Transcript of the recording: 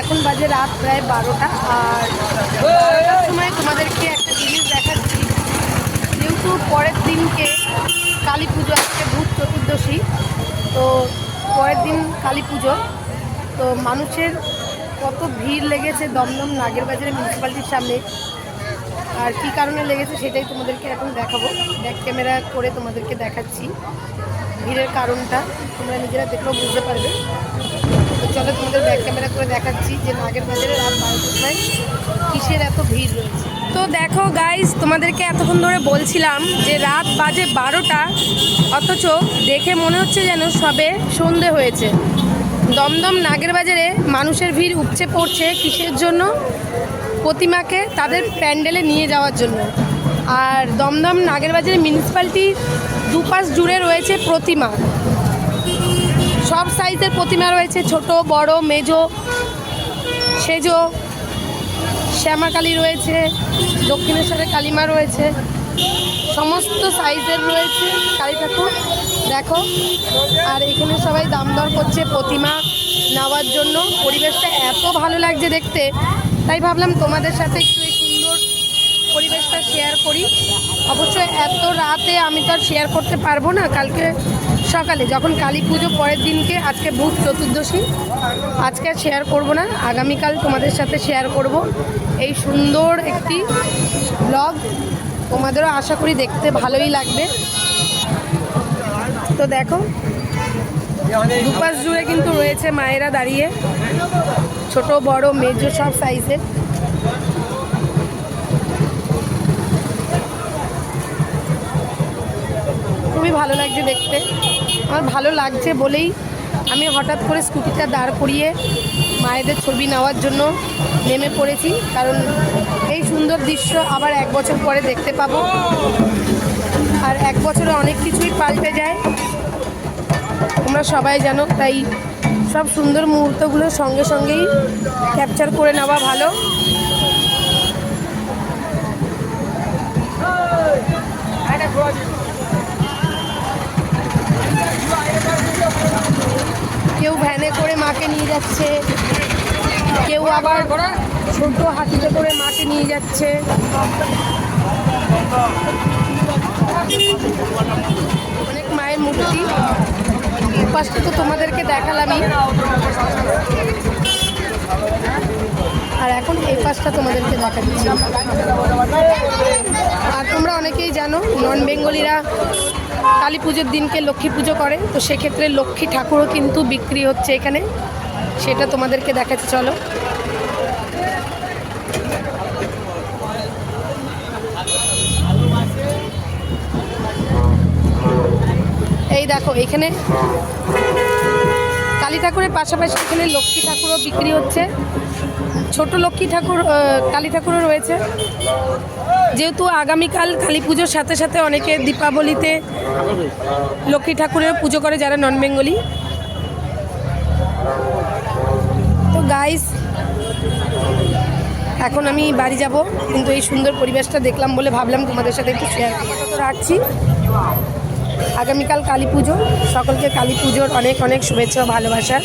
এখন বাজে রাত প্রায় বারোটা, আর সময় তোমাদেরকে একটা জিনিস দেখাচ্ছি। যেহেতু পরের দিনকে কালী পুজো, আজকে ভূত চতুর্দশী, তো পরের দিন কালী পুজো। তো মানুষের কত ভিড় লেগেছে দমদম নাগের বাজারে মিউনিসিপ্যালিটির সামনে। আর কী কারণে লেগেছে সেটাই তোমাদেরকে এখন দেখাবো। ব্যাক ক্যামেরা করে তোমাদেরকে দেখাচ্ছি। ভিড়ের কারণটা তোমরা নিজেরা দেখলেও বুঝতে পারবে। চলো তোমাদের ব্যাক ক্যামেরা করে দেখাচ্ছি যে নাগের বাজারে রাত বারোটার সময় কিসের এত ভিড় রয়েছে। তো দেখো গাইস তোমাদেরকে এতক্ষণ ধরে বলছিলাম যে রাত বাজে বারোটা, অথচ দেখে মনে হচ্ছে যেন সবে সন্ধে হয়েছে। দমদম নাগের বাজারে মানুষের ভিড় উপচে পড়ছে কিসের জন্য? প্রতিমাকে তাদের প্যান্ডেলে নিয়ে যাওয়ার জন্য। আর দমদম নাগের বাজারে মিউনিসিপ্যালিটির দুপাশ জুড়ে রয়েছে প্রতিমা। সব সাইজের প্রতিমা রয়েছে, ছোট, বড়, মেজো, সেজো, শ্যামাকালী রয়েছে, দক্ষিণেশ্বরের কালীমা রয়েছে, সমস্ত সাইজের রয়েছে, কালী ঠাকুর, দেখো, আর এখানে সবাই দাম দর করছে প্রতিমা নেওয়ার জন্য। পরিবেশটা এত ভালো লাগছে দেখতে, তাই ভাবলাম তোমাদের সাথে একটু পরিবেশটা শেয়ার করি। অবশ্যই এত রাতে আমি তো আর শেয়ার করতে পারব না। কালকে সকালে, যখন কালী পুজো পরের দিনকে, আজকে বুধ চতুর্দশী, আজকে শেয়ার করব না। আগামীকাল তোমাদের সাথে শেয়ার করব। এই সুন্দর একটি ব্লগ তোমাদেরও আশা করি দেখতে ভালোই লাগবে। তো দেখো, দুপাশ জুড়ে কিন্তু রয়েছে মায়েরা দাঁড়িয়ে। ছোট, বড়, মেজো সব সাইজের খুবই ভালো লাগছে দেখতে। আমার ভালো লাগছে বলেই আমি হঠাৎ করে স্কুটিটা দাঁড় করিয়ে মায়েদের ছবি নেওয়ার জন্য নেমে পড়েছি। কারণ এই সুন্দর দৃশ্য আবার এক বছর পরে দেখতে পাবো। আর এক বছরে অনেক কিছুই পাল্টে যায়। তোমরা সবাই জানো, তাই সব সুন্দর মুহূর্তগুলো সঙ্গে সঙ্গেই ক্যাপচার করে নেওয়া ভালো। যাচ্ছে। কেউ আবার ছোট হাতিতে করে মাকে নিয়ে যাচ্ছে। অনেক মায়ের মূর্তি। পাশটা তো তোমাদেরকে দেখালামই। আর এখন এই পাশটা তোমাদেরকে দেখা দিচ্ছি। আর তোমরা অনেকেই জানো, নন বেঙ্গলিরা কালী পুজোর দিনকে লক্ষ্মী পুজো করে। তো সেক্ষেত্রে লক্ষ্মী ঠাকুরও কিন্তু বিক্রি হচ্ছে এখানে। সেটা তোমাদেরকে দেখাচ্ছি, চলো। এই দেখো, এখানে কালী ঠাকুরের পাশাপাশি এখানে লক্ষ্মী ঠাকুরও বিক্রি হচ্ছে। ছোট লক্ষ্মী ঠাকুর কালী ঠাকুরও রয়েছে। যেহেতু আগামীকাল কালী পুজোর সাথে সাথে অনেকে দীপাবলিতে লক্ষ্মী ঠাকুরের পুজো করে যারা নন বেঙ্গলি। গাইস এখন আমি বাড়ি যাব, কিন্তু এই সুন্দর পরিবেশটা দেখলাম বলে ভাবলাম তোমাদের সাথে একটু শেয়ার তো রাখছি। আগামীকাল কালী পুজো। সকলকে কালী পুজোর অনেক অনেক শুভেচ্ছা ভালোবাসা।